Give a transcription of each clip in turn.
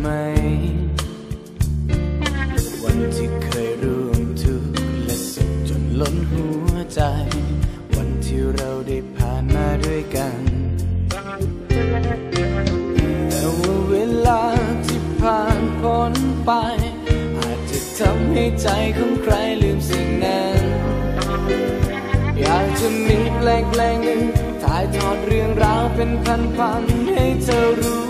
ไหม วันที่เคยร่วมทุกและสุขจนล้นหัวใจ วันที่เราได้ผ่านมาด้วยกัน แต่ว่าเวลาที่ผ่านพ้นไป อาจจะทำให้ใจของใครลืมสิ่งนั้น อยากจะมีแปลงแปลงหนึ่งถ่ายทอดเรื่องราวเป็นพันๆให้เธอรู้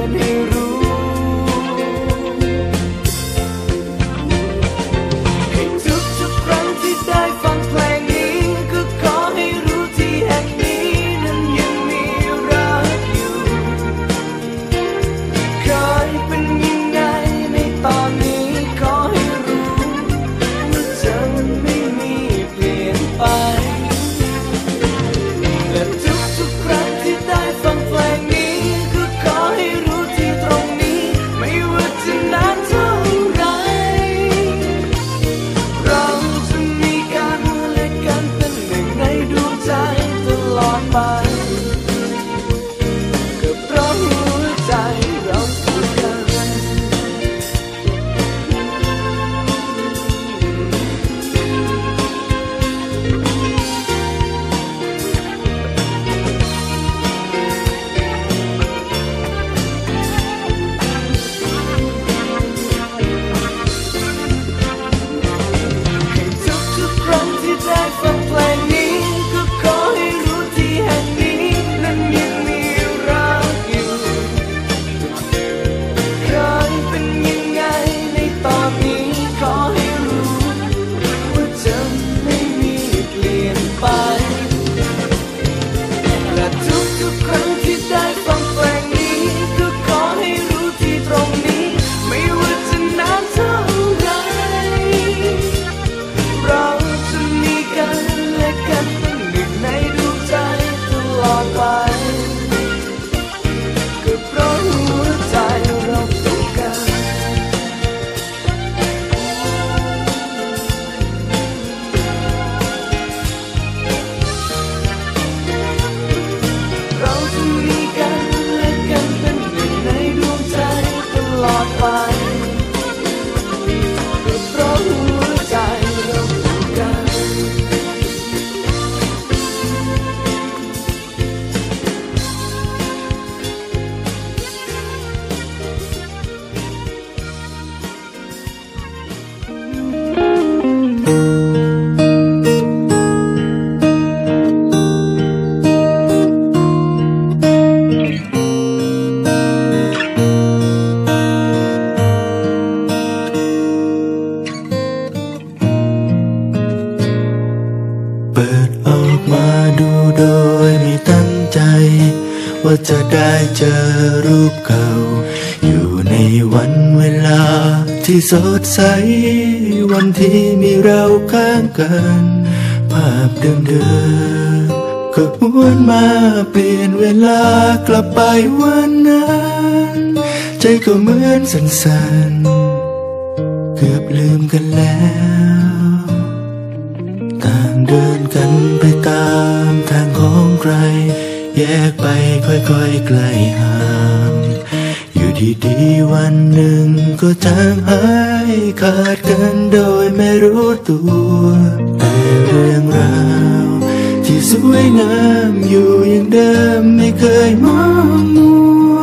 dan hirup ที่สดใส วันที่มีเราข้างกัน ภาพเดิมๆก็หวนมาเปลี่ยนเวลากลับไปวันนั้น ใจก็เหมือนสันสันเกือบลืมกันแล้วต่างเดินกันไปตามทางของใคร แยกไปค่อยๆไกลห่าง ที่ดีวันหนึ่งก็จางหายขาดกันโดยไม่รู้ตัวแต่เรื่องราวที่สวยงามอยู่อย่างเดิมไม่เคยมองมัว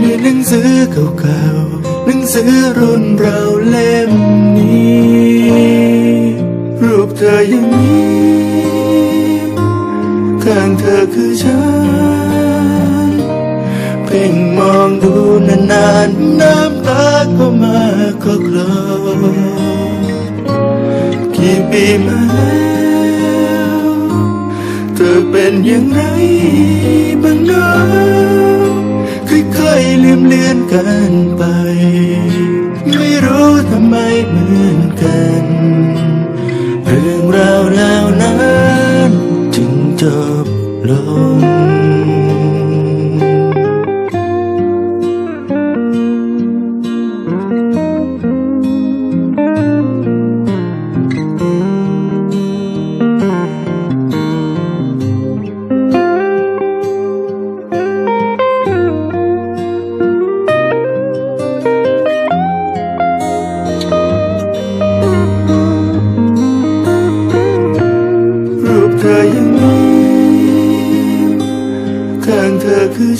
มีหนังสือเก่าๆหนังสือรุ่นเราเล่มนี้ รูปเธออย่างนี้ข้างเธอคือฉัน เพ่งมองดูนานๆน้ำตาก็มาก็คลอกี่ปีมาแล้วเธอเป็นอย่างไรบ้างเนาะค่อยๆลืมเลือนกันไป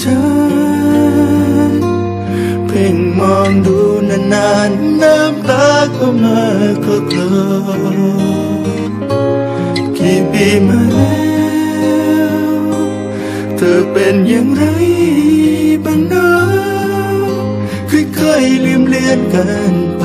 ฉัน เพ่งมองดูนานๆน้ำตาก็มาก็คลอกี่ปีมาแล้วเธอเป็นอย่างไรบ้างนะค่อยๆลืมเลือนกันไป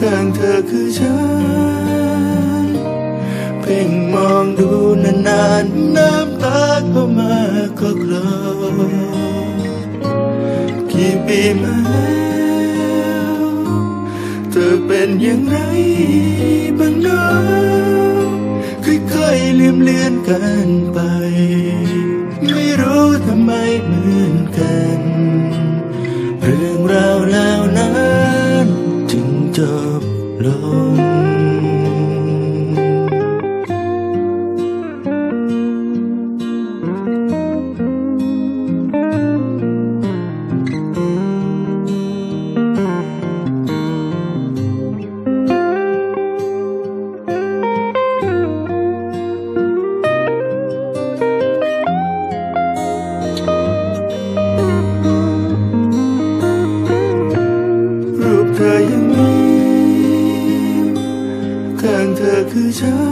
ข้างเธอคือฉัน เพ่งมองดูนานๆ น้ำตาก็มาก็คลอกี่ปีมาแล้วเธอเป็นอย่างไรบ้างเนาะค่อยๆลืมเลือนกันไป เ